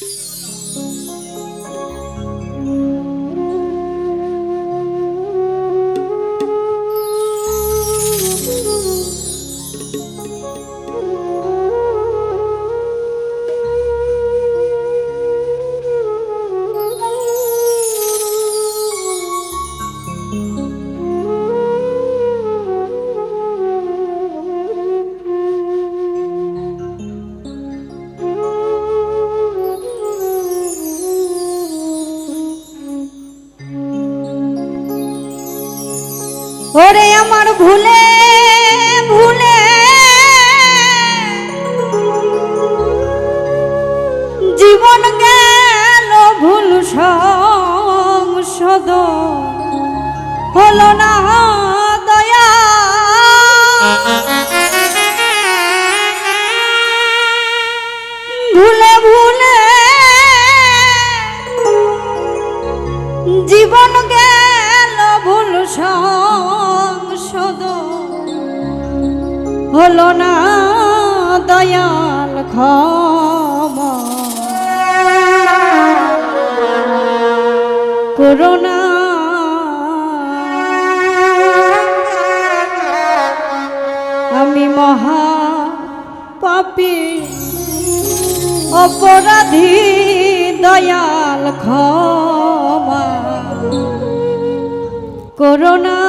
you ওরে আমার ভুলে ভুলে। জীবন গেল ভুল সদ হল না দয়াল ক্ষম। করুণা। আমি মহা পাপি অপরাধী দয়াল ক্ষমা। করুণা।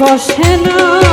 বসে না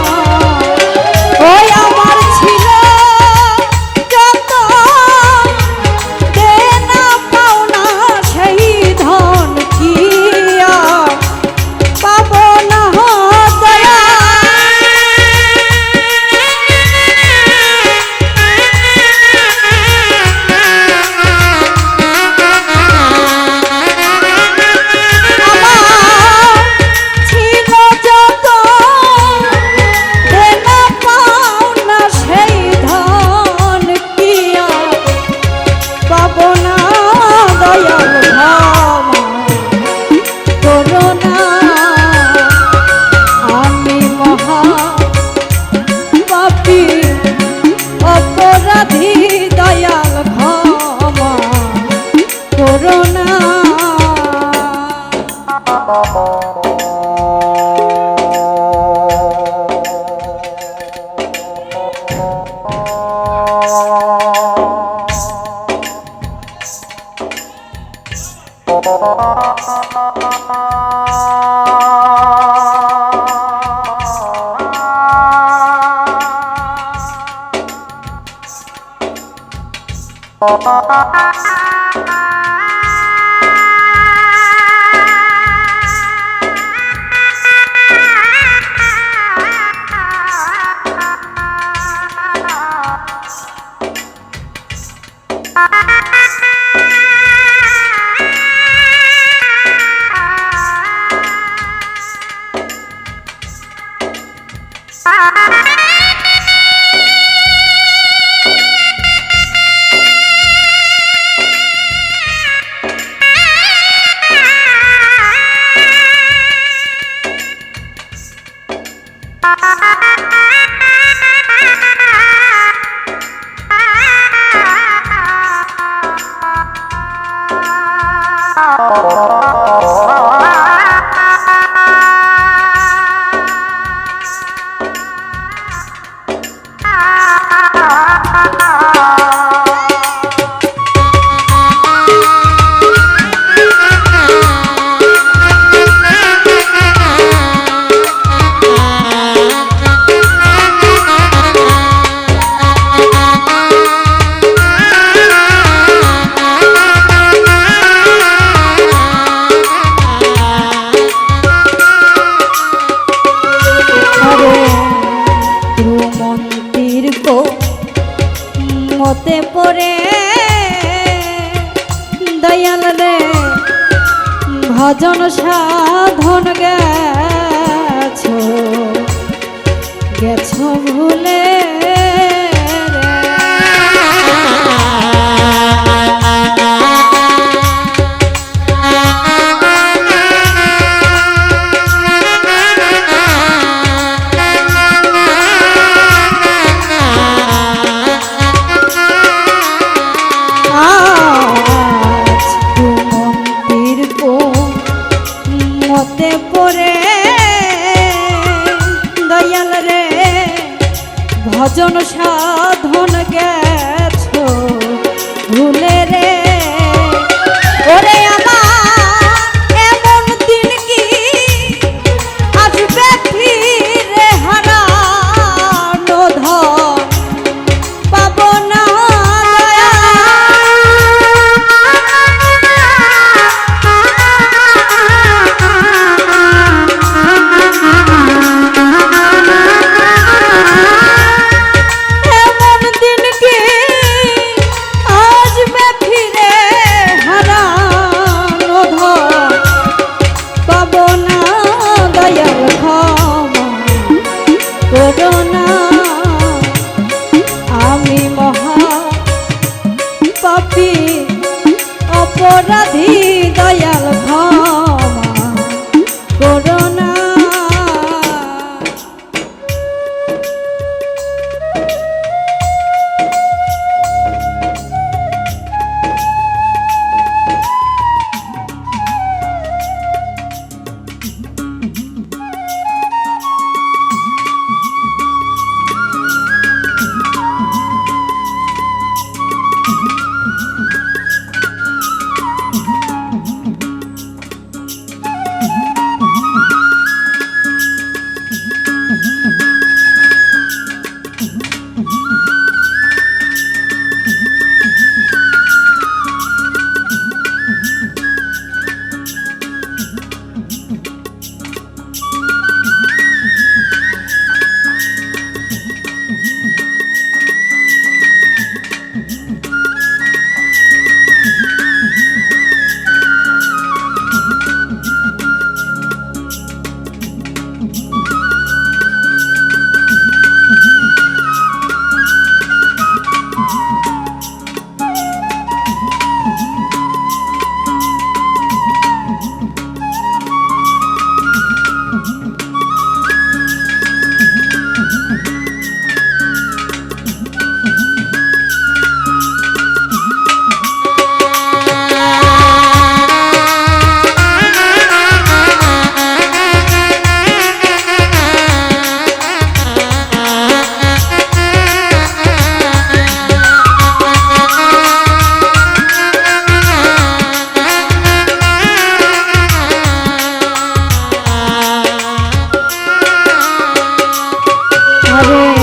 হবে